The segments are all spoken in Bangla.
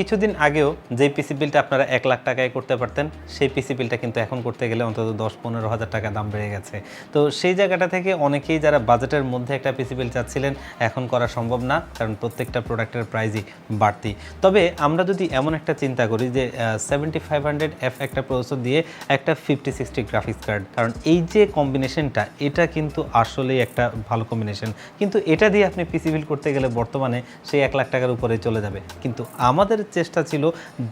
কিছুদিন আগেও যে পিসি বিলটা আপনারা এক লাখ টাকায় করতে পারতেন, সেই পিসি বিলটা কিন্তু এখন করতে গেলে অন্তত দশ পনেরো হাজার টাকা দাম বেড়ে গেছে। তো সেই জায়গাটা থেকে অনেকেই যারা বাজেটের মধ্যে একটা পিসি বিল চাচ্ছিলেন, এখন করা সম্ভব না, কারণ প্রত্যেকটা প্রোডাক্টের প্রাইসই বাড়তি। তবে আমরা যদি এমন একটা চিন্তা করি যে সেভেন্টি ফাইভ হান্ড্রেড এফ একটা প্রসেসর দিয়ে একটা ফিফটি সিক্সটি গ্রাফিক্স কার্ড কারণ এই যে কম্বিনেশনটা এটা কিন্তু আসলেই একটা ভালো কম্বিনেশন কিন্তু এটা দিয়ে আপনি পিসি বিল করতে গেলে বর্তমানে সেই এক লাখ টাকার উপরে চলে যাবে। কিন্তু আমাদের চেষ্টা ছিল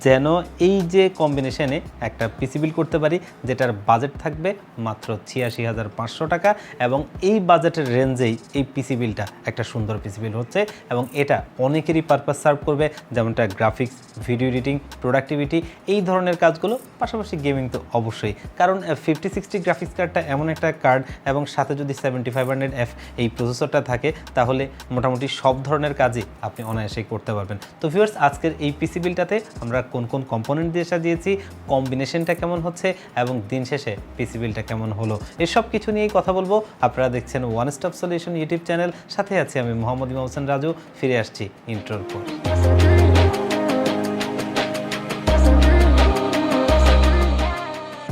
যেন এই যে কম্বিনেশনে একটা পিসি বিল করতে পারি, যেটার বাজেট থাকবে মাত্র ছিয়াশি হাজার পাঁচশো টাকা এবং এই বাজেটের রেঞ্জেই এই পিসি বিলটা একটা সুন্দর পিসি বিল হচ্ছে এবং এটা অনেকেরই পারপাস সার্ভ করবে, যেমনটা গ্রাফিক্স ভিডিও এডিটিং প্রোডাক্টিভিটি এই ধরনের কাজগুলো, পাশাপাশি গেমিং তো অবশ্যই। কারণ ফিফটি সিক্সটি গ্রাফিক্স কার্ডটা এমন একটা কার্ড এবং সাথে যদি সেভেন্টি ফাইভ হান্ড্রেড এফ এই প্রসেসরটা থাকে, তাহলে মোটামুটি সব ধরনের কাজই আপনি অনায়াসেই করতে পারবেন। তো ভিউয়ার্স আজকের এই পিসি বিলটাতে আমরা কোন কোন কম্পোনেন্ট দিয়ে সাজিয়েছি কম্বিনেশনটা কেমন হচ্ছে এবং দিন শেষে পিসি বিলটা কেমন হলো। এসব কিছু নিয়েই কথা বলব। আপনারা দেখছেন one stop solution YouTube channel সাথে আছি আমি মোহাম্মদ ইমাম হোসেন রাজু। ফিরে আসছি ইন্ট্রোর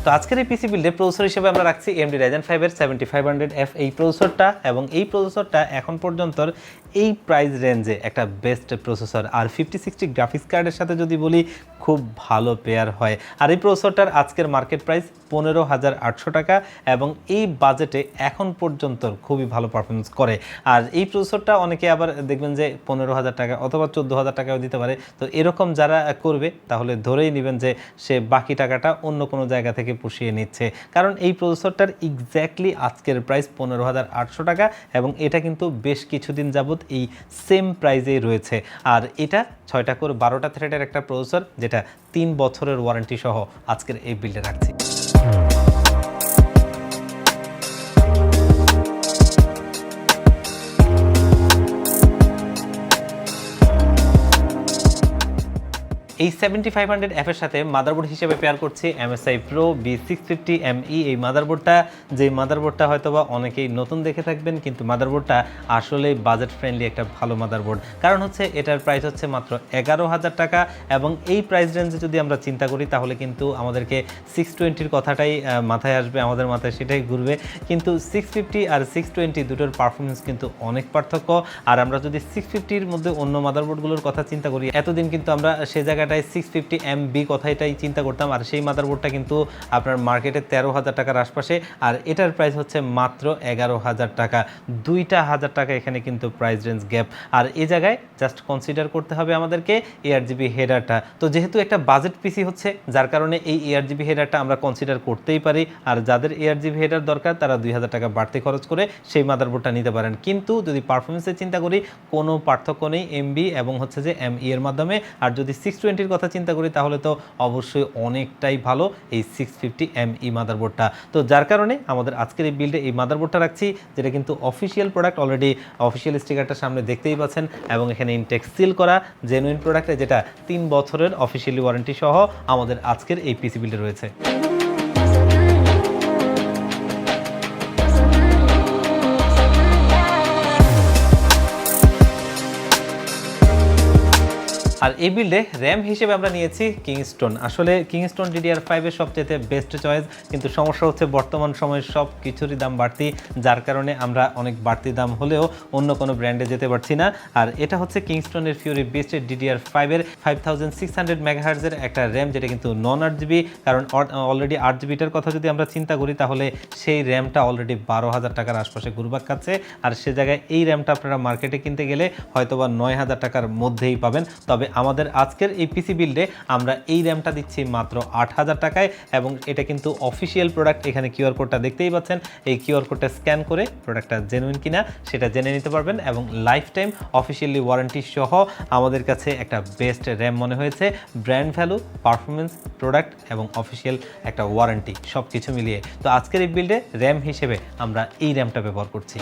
তো আজকের এই পিসি বিল্ডে প্রসেসর হিসেবে আমরা রাখছি এমডি রাইজেন ফাইভের সেভেন্টি ফাইভ হান্ড্রেড এফ এই প্রসেসরটা এবং এই প্রসেসরটা এখন পর্যন্ত এই প্রাইস রেঞ্জে একটা বেস্ট প্রসেসর আর ফিফটি সিক্সটি গ্রাফিক্স কার্ডের সাথে যদি বলি, খুব ভালো পেয়ার হয়। আর এই প্রসেসরটার আজকের মার্কেট প্রাইস পনেরো হাজার আটশো টাকা এবং এই বাজেটে এখন পর্যন্ত খুবই ভালো পারফরমেন্স করে। আর এই প্রসেসরটা অনেকে আবার দেখবেন যে পনেরো হাজার টাকা অথবা চোদ্দ হাজার টাকাও দিতে পারে। তো এরকম যারা করবে, তাহলে ধরেই নেবেন যে সে বাকি টাকাটা অন্য কোনো জায়গা থেকে পুষিয়ে নিচ্ছে। কারণ এই প্রসেসরটার এক্স্যাক্টলি আজকের প্রাইস পনেরো হাজার আটশো টাকা এবং এটা কিন্তু বেশ কিছুদিন যাবৎ এই সেম প্রাইজেই রয়েছে। আর এটা ছয়টা করে বারোটা থ্রেডের একটা প্রসেসর, যেটা তিন বছরের ওয়ারেন্টি সহ আজকের এই বিলটা রাখছি। এই সেভেন্টি ফাইভ হান্ড্রেড অ্যাপের সাথে মাদারবোর্ড হিসেবে পেয়ার করছি MSI pro B six fifty ME এই মাদারবোর্ডটা যে মাদারবোর্ডটা হয়তোবা অনেকেই নতুন দেখে থাকবেন, কিন্তু মাদারবোর্ডটা আসলে বাজেট ফ্রেন্ডলি একটা ভালো মাদারবোর্ড কারণ হচ্ছে এটার প্রাইস হচ্ছে মাত্র এগারো হাজার টাকা এবং এই প্রাইস রেঞ্জে যদি আমরা চিন্তা করি, তাহলে কিন্তু আমাদেরকে সিক্স টোয়েন্টির কথাটাই মাথায় আসবে, আমাদের মাথায় সেটাই ঘুরবে। কিন্তু সিক্স ফিফটি আর সিক্স টোয়েন্টি দুটোর পারফরমেন্স কিন্তু অনেক পার্থক্য। আর আমরা যদি সিক্স ফিফটির মধ্যে অন্য মাদারবোর্ডগুলোর কথা চিন্তা করি, এতদিন কিন্তু আমরা সেই জায়গাটায় সিক্স ফিফটি এম বি কথাটাই চিন্তা করতাম। আর সেই মাদারবোর্ডটা কিন্তু আপনার মার্কেটে তেরো হাজার টাকার আশপাশে। আর এটার প্রাইস হচ্ছে মাত্র এগারো হাজার টাকা। দুইটা হাজার টাকা এখানে কিন্তু প্রাইস রেঞ্জ গ্যাপ আর এই জায়গায় জাস্ট কনসিডার করতে হবে আমাদেরকে এআর জিবি হেডারটা তো যেহেতু একটা বাজেট পিসি হচ্ছে, যার কারণে এই এআর জিবি হেডারটা আমরা কনসিডার করতেই পারি। আর যাদের এআর জিবি হেডার দরকার, তারা দুই হাজার টাকা বাড়তি খরচ করে সেই মাদারবোর্ডটা নিতে পারেন। কিন্তু যদি পারফরমেন্সের চিন্তা করি, কোনো পার্থক্য নেই এমবি এবং হচ্ছে যে এম এর মাধ্যমে। আর যদি সিক্স টোয়েন্টির কথা চিন্তা করি, তাহলে তো অবশ্যই অনেকটাই ভালো এই সিক্স ফিফটি এম ই মাদারবোর্ডটা তো যার কারণে আমাদের আজকের এই বিল্ডে এই মাদারবোর্ডটা রাখছি, যেটা কিন্তু অফিসিয়াল প্রোডাক্ট অলরেডি অফিসিয়াল স্টিকারটা সামনে দেখতেই পাচ্ছেন, এবং এখানে ইনটেক্স সিল করা জেনুইন প্রোডাক্টে যেটা তিন বছরের অফিসিয়ালি ওয়ারেন্টি সহ আমাদের আজকের এই পিসি বিল্ডে রয়েছে। আর এই বিল্ডে র্যাম হিসেবে আমরা নিয়েছি কিংস্টোন আসলে কিংস্টোন ডিডিআর ফাইভের সবচেয়ে বেস্ট চয়েস কিন্তু সমস্যা হচ্ছে বর্তমান সময়ে সব কিছুরই দাম বাড়তি, যার কারণে আমরা অনেক বাড়তি দাম হলেও অন্য কোনো ব্র্যান্ডে যেতে পারছি না। আর এটা হচ্ছে কিংস্টোনের ফিউরি বেস্ট ডিডিআর ফাইভের ফাইভ থাউজেন্ড সিক্স হান্ড্রেড একটা র্যাম যেটা কিন্তু নন আট জিবি কারণ অলরেডি আট জিবিটার কথা যদি আমরা চিন্তা করি, তাহলে সেই র্যামটা অলরেডি বারো হাজার টাকার আশপাশে ঘুরবাক খাচ্ছে। আর সে জায়গায় এই র্যামটা আপনারা মার্কেটে কিনতে গেলে হয়তোবা নয় হাজার টাকার মধ্যেই পাবেন। তবে আমাদের আজকের এই পিসি বিল্ডে আমরা এই র্যামটা দিচ্ছি মাত্র আট হাজার টাকায় এবং এটা কিন্তু অফিসিয়াল প্রোডাক্ট এখানে কিউআর কোডটা দেখতেই পাচ্ছেন। এই কিউআর কোডটা স্ক্যান করে প্রোডাক্টটা জেনুইন কিনা সেটা জেনে নিতে পারবেন এবং লাইফ টাইম অফিসিয়ালি ওয়ারেন্টি সহ আমাদের কাছে একটা বেস্ট র্যাম মনে হয়েছে। ব্র্যান্ড ভ্যালু পারফরমেন্স প্রোডাক্ট এবং অফিসিয়াল একটা ওয়ারেন্টি সব কিছু মিলিয়ে। তো আজকের এই বিল্ডে র্যাম হিসেবে আমরা এই র্যামটা ব্যবহার করছি।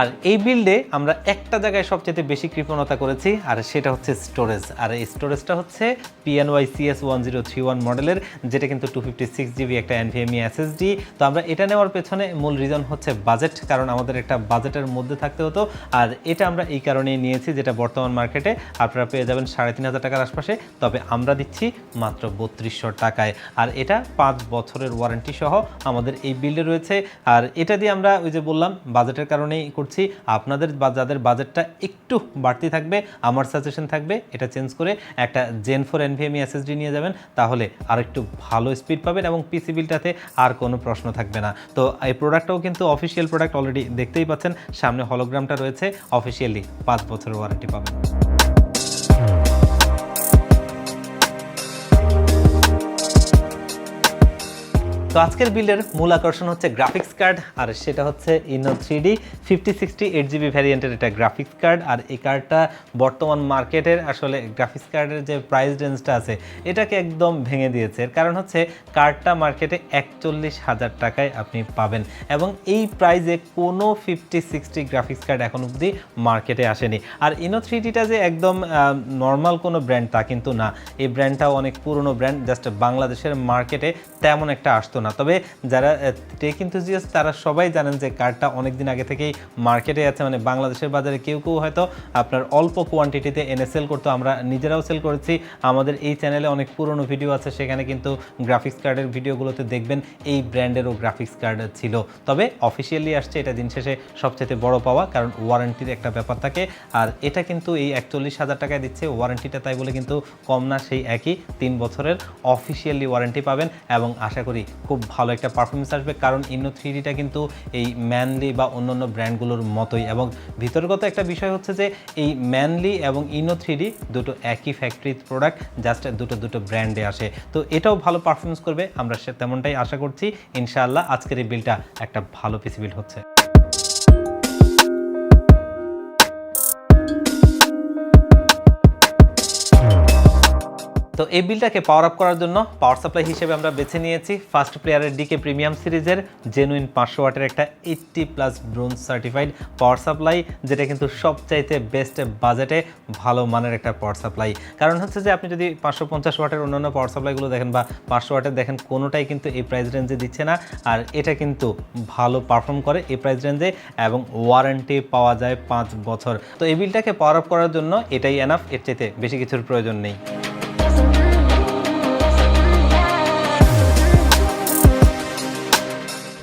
আর এই বিল্ডে আমরা একটা জায়গায় সবচেয়ে বেশি কৃপণতা করেছি, আর সেটা হচ্ছে স্টোরেজ আর এই স্টোরেজটা হচ্ছে PNY CS one zero three one মডেলের যেটা কিন্তু টু ফিফটি সিক্স জিবি একটা এনভিএমই এসএসডি তো আমরা এটা নেওয়ার পেছনে মূল রিজন হচ্ছে বাজেট কারণ আমাদের একটা বাজেটের মধ্যে থাকতে হতো। আর এটা আমরা এই কারণেই নিয়েছি যেটা বর্তমান মার্কেটে আপনারা পেয়ে যাবেন সাড়ে তিন হাজার টাকার আশপাশে, তবে আমরা দিচ্ছি মাত্র বত্রিশশো টাকায়। আর এটা পাঁচ বছরের ওয়ারেন্টি সহ আমাদের এই বিল্ডে রয়েছে। আর এটা দিয়ে আমরা ওই যে বললাম বাজেটের কারণেই করছি, আপনাদের বা যাদের বাজেটটা একটু বাড়তি থাকবে, আমার সাজেশন থাকবে, এটা চেঞ্জ করে একটা জেন ফোর এনভিএমই এসএসডি নিয়ে যাবেন, তাহলে আর একটু ভালো স্পিড পাবেন এবং পিসি বিলটাতে আর কোনো প্রশ্ন থাকবে না। তো এই প্রোডাক্টটাও কিন্তু অফিসিয়াল প্রোডাক্ট অলরেডি দেখতেই পাচ্ছেন, সামনে হলোগ্রামটা রয়েছে অফিসিয়ালি পাঁচ বছরের ওয়ারেন্টি পাবেন। তো আজকের বিল্ডের মূল আকর্ষণ হচ্ছে গ্রাফিক্স কার্ড আর সেটা হচ্ছে Inno three D fifty sixty eight GB ভ্যারিয়েন্টের এটা গ্রাফিক্স কার্ড আর এই কার্ডটা বর্তমান মার্কেটের আসলে গ্রাফিক্স কার্ডের যে প্রাইস রেঞ্জটা আছে, এটাকে একদম ভেঙে দিয়েছে। কারণ হচ্ছে কার্ডটা মার্কেটে একচল্লিশ হাজার টাকায় আপনি পাবেন, এবং এই প্রাইজে কোনো ফিফটি সিক্সটি গ্রাফিক্স কার্ড এখন অবধি মার্কেটে আসেনি। আর ইনো থ্রি ডিটা যে একদম নর্মাল কোনো ব্র্যান্ড তা কিন্তু না। এই ব্র্যান্ডটাও অনেক পুরনো ব্র্যান্ড জাস্ট বাংলাদেশের মার্কেটে তেমন একটা আসতো না। তবে যারা টেক ইনথুজিয়াস তারা সবাই জানেন যে কার্ডটা অনেক দিন আগে থেকেই মার্কেটে আছে। মানে বাংলাদেশের বাজারে কেউ কেউ হয়তো আপনার অল্প কোয়ান্টিটিতে এনে সেল করতো। আমরা নিজেরাও সেল করেছি। আমাদের এই চ্যানেলে অনেক পুরনো ভিডিও আছে। সেখানে কিন্তু গ্রাফিক্স কার্ডের ভিডিওগুলোতে দেখবেন এই ব্র্যান্ডেরও গ্রাফিক্স কার্ড ছিল। তবে অফিসিয়ালি আসছে এটা দিন শেষে সবচেয়ে বড় পাওয়া, কারণ ওয়ারেন্টির একটা ব্যাপার থাকে। আর এটা কিন্তু এই একচল্লিশ হাজার টাকায় দিচ্ছে। ওয়ারেন্টিটা তাই বলে কিন্তু কম না, সেই একই। তিন বছরের অফিসিয়ালি ওয়ারেন্টি পাবেন। এবং আশা করি খুব ভালো একটা পারফরমেন্স আসবে। কারণ ইনো থ্রিডিটা কিন্তু এই ম্যানলি বা অন্যান্য ব্র্যান্ডগুলোর মতোই। এবং ভিতরগত একটা বিষয় হচ্ছে যে, এই ম্যানলি এবং ইনো থ্রিডি দুটো একই ফ্যাক্টরির প্রোডাক্ট জাস্ট দুটো দুটো ব্র্যান্ডে আসে। তো এটাও ভালো পারফরমেন্স করবে। আমরা সে তেমনটাই আশা করছি। ইনশাআল্লাহ আজকের এই বিলটা একটা ভালো পিসি বিল হচ্ছে। তো এই বিলটাকে পাওয়ার আপ করার জন্য পাওয়ার সাপ্লাই হিসেবে আমরা বেছে নিয়েছি। ফার্স্ট প্লেয়ারের ডিকে প্রিমিয়াম সিরিজের জেনুইন পাঁচশো ওয়াটের একটা eighty plus bronze certified power supply যেটা কিন্তু সবচাইতে বেস্ট বাজেটে ভালো মানের একটা পাওয়ার সাপ্লাই কারণ হচ্ছে যে আপনি যদি পাঁচশো পঞ্চাশ ওয়াটের অন্যান্য পাওয়ার সাপ্লাইগুলো দেখেন বা পাঁচশো ওয়াটের দেখেন, কোনোটাই কিন্তু এই প্রাইস রেঞ্জে দিচ্ছে না। আর এটা কিন্তু ভালো পারফর্ম করে এই প্রাইস রেঞ্জে এবং ওয়ারেন্টি পাওয়া যায় পাঁচ বছর। তো এই বিলটাকে পাওয়ার আপ করার জন্য এটাই এনাফ এর চাইতে বেশি কিছুর প্রয়োজন নেই।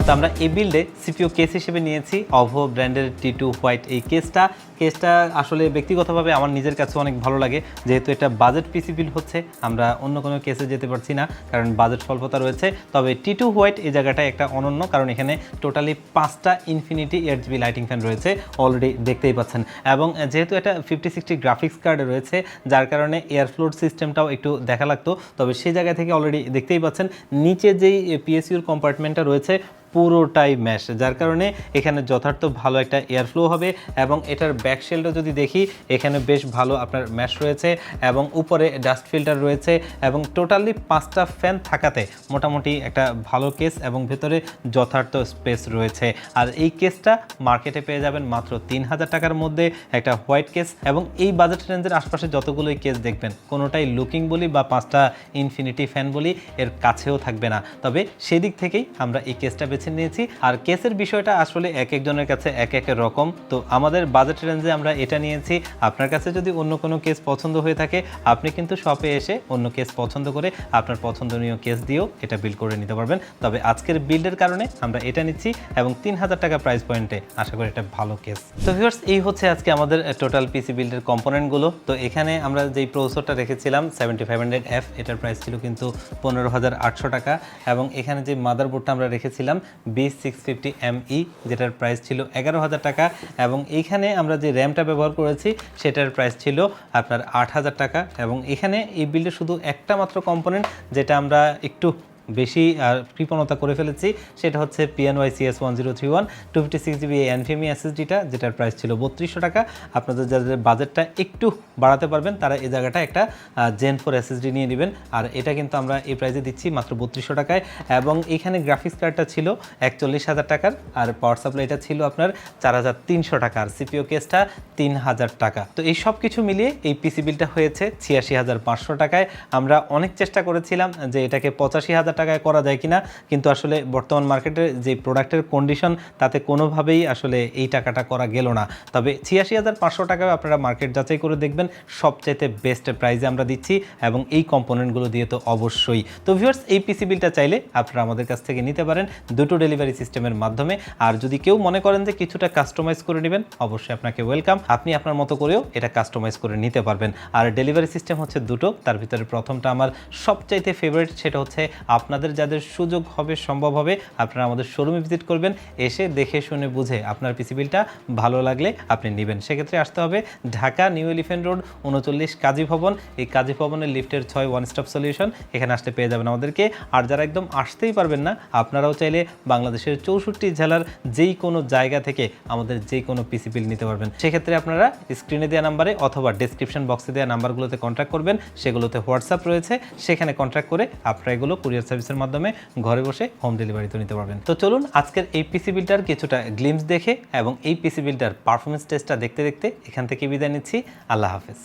তো আমরা এই বিল্ডে সিপিও কেস হিসেবে নিয়েছি। অভো ব্র্যান্ডের টি টু হোয়াইট এই কেসটা কেসটা আসলে ব্যক্তিগতভাবে আমার নিজের কাছে অনেক ভালো লাগে। যেহেতু এটা বাজেট পিসি বিল হচ্ছে, আমরা অন্য কোনো কেসে যেতে পারছি না, কারণ বাজেট স্বল্পতা রয়েছে। তবে টি টু হোয়াইট এই জায়গাটায় একটা অনন্য, কারণ এখানে টোটালি পাঁচটা infinity eight GB lighting fan রয়েছে অলরেডি দেখতেই পাচ্ছেন। এবং যেহেতু এটা ফিফটি সিক্সটি গ্রাফিক্স কার্ড রয়েছে, যার কারণে এয়ার ফ্লোর সিস্টেমটাও একটু দেখা লাগতো, তবে সেই জায়গা থেকে অলরেডি দেখতেই পাচ্ছেন। নিচে যেই পিএসইউর কম্পার্টমেন্টটা রয়েছে পুরোটাই ম্যাশ যার কারণে এখানে যথার্থ ভালো একটা এয়ারফ্লো হবে এবং এটার ব্যাক শেলটা যদি দেখি, এখানে বেশ ভালো আপনার ম্যাশ রয়েছে এবং উপরে ডাস্ট ফিল্টার রয়েছে এবং টোটালি পাঁচটা ফ্যান থাকাতে মোটামুটি একটা ভালো কেস এবং ভেতরে যথার্থ স্পেস রয়েছে। আর এই কেসটা মার্কেটে পেয়ে যাবেন মাত্র তিন হাজার টাকার মধ্যে একটা হোয়াইট কেস এবং এই বাজেট রেঞ্জের আশপাশে যতগুলোই কেস দেখবেন, কোনোটাই লুকিং বলি বা পাঁচটা ইনফিনিটি ফ্যান বলি এর কাছেও থাকবে না। তবে সেদিক থেকেই আমরা এই কেসটা বেছে নিয়েছি। আর কেসের বিষয়টা আসলে এক একজনের কাছে এক এক রকম। তো আমাদের বাজেট রেঞ্জে আমরা এটা নিয়েছি। আপনার কাছে যদি অন্য কোনো কেস পছন্দ হয়ে থাকে, আপনি কিন্তু শপে এসে অন্য কেস পছন্দ করে আপনার পছন্দনীয় কেস দিয়েও এটা বিল করে নিতে পারবেন। তবে আজকের বিল্ডের কারণে আমরা এটা নিচ্ছি এবং তিন হাজার টাকা প্রাইস পয়েন্টে আশা করি এটা ভালো কেস। তো ভিউয়ার্স এই হচ্ছে আজকে আমাদের টোটাল পিসি বিল্ডের কম্পোনেন্টগুলো তো এখানে আমরা যেই প্রসেসরটা রেখেছিলাম সেভেন্টি ফাইভ হান্ড্রেড এফ এটার প্রাইস ছিল কিন্তু পনেরো হাজার আটশো টাকা। এবং এখানে যে মাদারবোর্ডটা আমরা রেখেছিলাম B six fifty M E যেটার প্রাইস ছিল এগারো হাজার টাকা। এবং এইখানে আমরা যে র্যামটা ব্যবহার করেছি, সেটার প্রাইস ছিল আপনার আট হাজার টাকা। এবং এখানে এই বিল্ডে শুধু একটা মাত্র কম্পোনেন্ট যেটা আমরা একটু বেশি, আর কৃপণতা করে ফেলেছি, সেটা হচ্ছে PNY CS one zero three one two fifty six GB এনফিএমি এসএসডিটা যেটার প্রাইস ছিল বত্রিশশো টাকা। আপনাদের যাদের বাজেটটা একটু বাড়াতে পারবেন, তারা এই জায়গাটা একটা জেন ফোর এসএসডি নিয়ে নেবেন। আর এটা কিন্তু আমরা এই প্রাইসে দিচ্ছি মাত্র বত্রিশশো টাকায়। এবং এখানে গ্রাফিক্স কার্ডটা ছিল একচল্লিশ হাজার টাকার, আর পাওয়ার সাপ্লাইটা ছিল আপনার চার হাজার তিনশো টাকা আর সিপিও কেসটা তিন হাজার টাকা। তো এই সব কিছু মিলিয়ে এই পিসি বিলটা হয়েছে ছিয়াশি হাজার পাঁচশো টাকায়। আমরা অনেক চেষ্টা করেছিলাম যে এটাকে পঁচাশি হাজার টাকায় করা যায় কিনা, কিন্তু আসলে বর্তমান মার্কেটে যে প্রোডাক্টের কন্ডিশন তাতে কোনোভাবেই আসলে এই টাকাটা করা গেল না। তবে ছিয়াশি হাজার পাঁচশো টাকায় আপনারা মার্কেট যাচাই করে দেখবেন সবচাইতে বেস্ট প্রাইসে আমরা দিচ্ছি এবং এই কম্পোনেন্টগুলো দিয়ে তো অবশ্যই। তো ভিউয়ার্স এই পিসি বিলটা চাইলে আপনারা আমাদের কাছ থেকে নিতে পারেন দুটো ডেলিভারি সিস্টেমের মাধ্যমে। আর যদি কেউ মনে করেন যে কিছুটা কাস্টমাইজ করে নেবেন, অবশ্যই আপনাকে ওয়েলকাম আপনি আপনার মতো করেও এটা কাস্টমাইজ করে নিতে পারবেন। আর ডেলিভারি সিস্টেম হচ্ছে দুটো, তার ভিতরে প্রথমটা আমার সবচাইতে ফেভারিট সেটা হচ্ছে আপনাদের যাদের সুযোগ হবে, সম্ভব হবে, আপনারা আমাদের শোরুমে ভিজিট করবেন। এসে দেখে, শুনে, বুঝে আপনার পিসিবিলটা ভালো লাগলে আপনি নেবেন। সেক্ষেত্রে আসতে হবে ঢাকা নিউ এলিফেন্ট রোড, উনচল্লিশ কাজী ভবন। এই কাজী ভবনের লিফটের ছয় ওয়ান স্টপ সলিউশন এখানে আসতে পেয়ে যাবেন আমাদেরকে। আর যারা একদম আসতেই পারবেন না, আপনারাও চাইলে বাংলাদেশের চৌষট্টি জেলার যেই কোনো জায়গা থেকে আমাদের যে কোনো পিসিবিল নিতে পারবেন। সেক্ষেত্রে আপনারা স্ক্রিনে দেওয়া নাম্বারে অথবা ডেসক্রিপশন বক্সে দেওয়া নাম্বারগুলোতে কন্ট্যাক্ট করবেন। সেগুলোতে হোয়াটসঅ্যাপ রয়েছে। সেখানে কন্ট্যাক্ট করে আপনারা এগুলো কুরিয়ার সার্ভিসের মাধ্যমে ঘরে বসে হোম ডেলিভারিতে নিতে পারবেন। তো চলুন আজকের এই পিসি বিলটার কিছুটা গ্লিমস দেখে এবং এই পিসি বিলটার পারফরমেন্স টেস্টটা দেখতে দেখতে এখান থেকে বিদায় নিচ্ছি। আল্লাহ হাফেজ।